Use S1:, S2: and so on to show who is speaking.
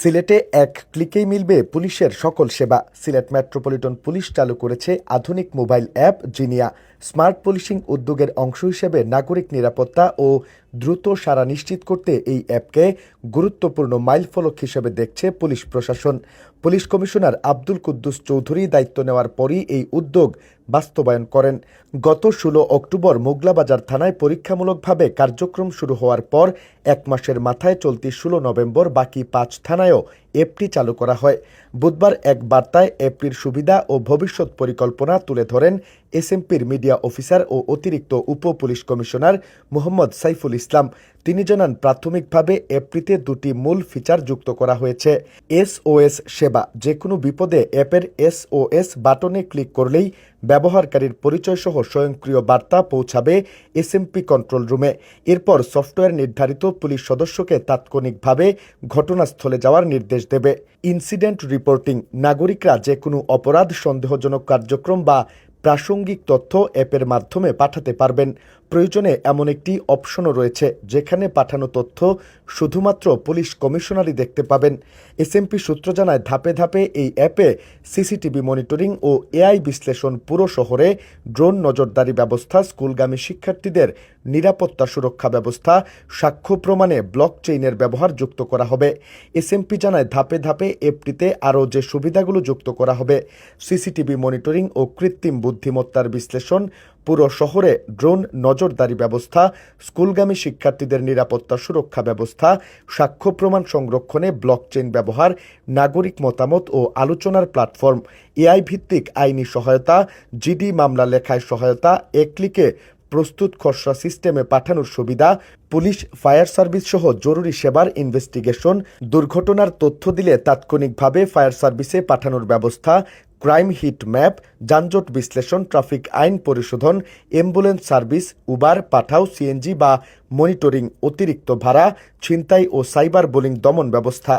S1: সিলেটে এক ক্লিকেই মিলবে পুলিশের সকল সেবা। সিলেট মেট্রোপলিটন পুলিশ চালু করেছে আধুনিক mobile app Jinia smart policing উদ্যোগের অংশ হিসেবে নাগরিক নিরাপত্তা ও দ্রুত সারা নিশ্চিত করতে এই অ্যাপকে গুরুত্বপূর্ণ মাইলফলক হিসেবে দেখছে পুলিশ প্রশাসন। পুলিশ কমিশনার আব্দুল কুদ্দুস চৌধুরী দায়িত্ব নেওয়ার পরই এই উদ্যোগ বাস্তবায়ন করেন। গত ষোলো অক্টোবর মোগলাবাজার থানায় পরীক্ষামূলকভাবে কার্যক্রম শুরু হওয়ার পর এক মাসের মাথায় চলতি ষোলো নভেম্বর বাকি পাঁচ থানায়ও অ্যাপটি চালু করা হয়। বুধবার এক বার্তায় অ্যাপটির সুবিধা ও ভবিষ্যৎ পরিকল্পনা তুলে ধরেন এসএমপির মিডিয়া অফিসার ও অতিরিক্ত উপ পুলিশ কমিশনার মোহাম্মদ সাইফুল ইসলাম। তিনি জানান, প্রাথমিকভাবে অ্যাপটিতে দুটি মূল ফিচার যুক্ত করা হয়েছে। এসওএস সেবা যে কোনো বিপদে অ্যাপের এসওএস বাটনে ক্লিক করলেই ব্যবহারকারীর পরিচয়সহ স্বয়ংক্রিয় বার্তা পৌঁছাবে এসএমপি কন্ট্রোল রুমে। এরপর সফটওয়্যার নির্ধারিত পুলিশ সদস্যকে তাৎক্ষণিকভাবে ঘটনাস্থলে যাওয়ার নির্দেশ দেবে। ইনসিডেন্ট রিপোর্টিং নাগরিকরা যে কোনো অপরাধ সন্দেহজনক কার্যক্রম বা প্রাসঙ্গিক তথ্য অ্যাপের মাধ্যমে পাঠাতে পারবেন। প্রয়োজনে এমন একটি অপশনও রয়েছে, যেখানে পাঠানো তথ্য শুধুমাত্র পুলিশ কমিশনারই দেখতে পাবেন। এসএমপি সূত্র জানায়, ধাপে ধাপে এই অ্যাপে সিসিটিভি মনিটরিং ও এআই বিশ্লেষণ পুরো শহরে ড্রোন নজরদারি ব্যবস্থা, স্কুলগামী শিক্ষার্থীদের নিরাপত্তা সুরক্ষা ব্যবস্থা, সাক্ষ্য প্রমাণে ব্লক চেইনের ব্যবহার যুক্ত করা হবে। এসএমপি জানায়, ধাপে ধাপে অ্যাপটিতে আরও যে সুবিধাগুলো যুক্ত করা হবে, সিসিটিভি মনিটরিং ও কৃত্রিম বুদ্ধিমত্তার বিশ্লেষণ, পুরো শহরে ড্রোন নজরদারি ব্যবস্থা, স্কুলগামী শিক্ষার্থীদের নিরাপত্তা সুরক্ষা ব্যবস্থা, সাক্ষ্য প্রমাণ সংরক্ষণে ব্লকচেইন ব্যবহার, নাগরিক মতামত ও আলোচনার প্ল্যাটফর্ম, এআই ভিত্তিক আইনি সহায়তা, জিডি মামলা লেখায় সহায়তা এক ক্লিকে প্রস্তুত খসড়া সিস্টেমে পাঠানোর সুবিধা, পুলিশ, ফায়ার সার্ভিস সহ জরুরি সেবার ইনভেস্টিগেশন, দুর্ঘটনার তথ্য দিলে তাৎক্ষণিকভাবে ফায়ার সার্ভিসে পাঠানোর ব্যবস্থা ক্রাইম হিট ম্যাপ, যানজট বিশ্লেষণ, ট্রাফিক আইন পরিশোধন, ambulance service, Uber, Pathao, CNG বা মনিটরিং অতিরিক্ত ভাড়া, ছিনতাই ও সাইবার বোলিং দমন ব্যবস্থা।